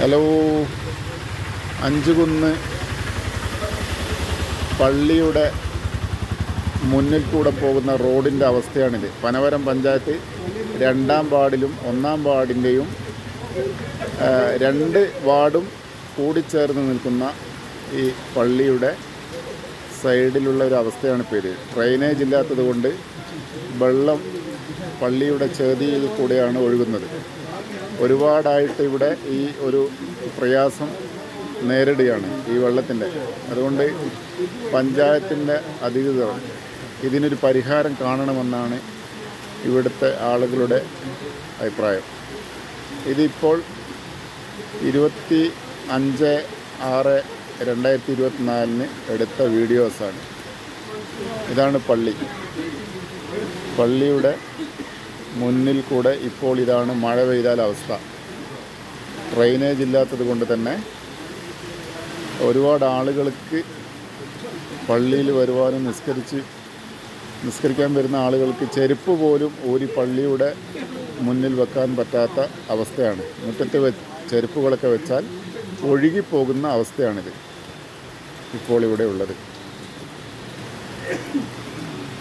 Hello. Anchukunnu പള്ളിയുടെ മുന്നിൽ കൂടെ പോകുന്ന റോഡിന്റെ അവസ്ഥയാണിത്. പനവരം പഞ്ചായത്ത് രണ്ടാം വാർഡിലും ഒന്നാം വാർഡിന്റെയും രണ്ട് വാർഡും കൂടിച്ചേർന്ന് നിൽക്കുന്ന ഈ പള്ളിയുടെ സൈഡിലുള്ള ഒരു അവസ്ഥയാണ് ഇപ്പോൾ ഇത്. ഡ്രൈനേജ് ഇല്ലാത്തത് കൊണ്ട് വെള്ളം പള്ളിയുടെ ചേതിയിൽ കൂടെയാണ് ഒഴുകുന്നത്. ഒരുപാടായിട്ട് ഇവിടെ ഈ ഒരു പ്രയാസം നേരിടുകയാണ് ഈ വെള്ളത്തിന്റെ. അതുകൊണ്ട് പഞ്ചായത്തിന്റെ അധികൃതർ ഇതിനൊരു പരിഹാരം കാണണമെന്നാണ് ഇവിടുത്തെ ആളുകളുടെ അഭിപ്രായം. ഇതിപ്പോൾ ഇരുപത്തി അഞ്ച് ആറ് രണ്ടായിരത്തി ഇരുപത്തിനാലിന് എടുത്ത വീഡിയോസാണ്. ഇതാണ് പള്ളി. പള്ളിയുടെ മുന്നിൽ കൂടെ ഇപ്പോൾ ഇതാണ് മഴ പെയ്താൽ അവസ്ഥ. ഡ്രെയിനേജ് ഇല്ലാത്തത് കൊണ്ട് തന്നെ ഒരുപാട് ആളുകൾക്ക് പള്ളിയിൽ വരുവാനും നിസ്കരിച്ച് നിസ്കരിക്കാൻ വരുന്ന ആളുകൾക്ക് ചെരുപ്പ് പോലും ഊരി പള്ളിയുടെ മുന്നിൽ വെക്കാൻ പറ്റാത്ത അവസ്ഥയാണ്. മുറ്റത്ത് വെ ചെരുപ്പുകളൊക്കെ വെച്ചാൽ ഒഴുകിപ്പോകുന്ന അവസ്ഥയാണിത് ഇപ്പോൾ ഇവിടെ ഉള്ളത്.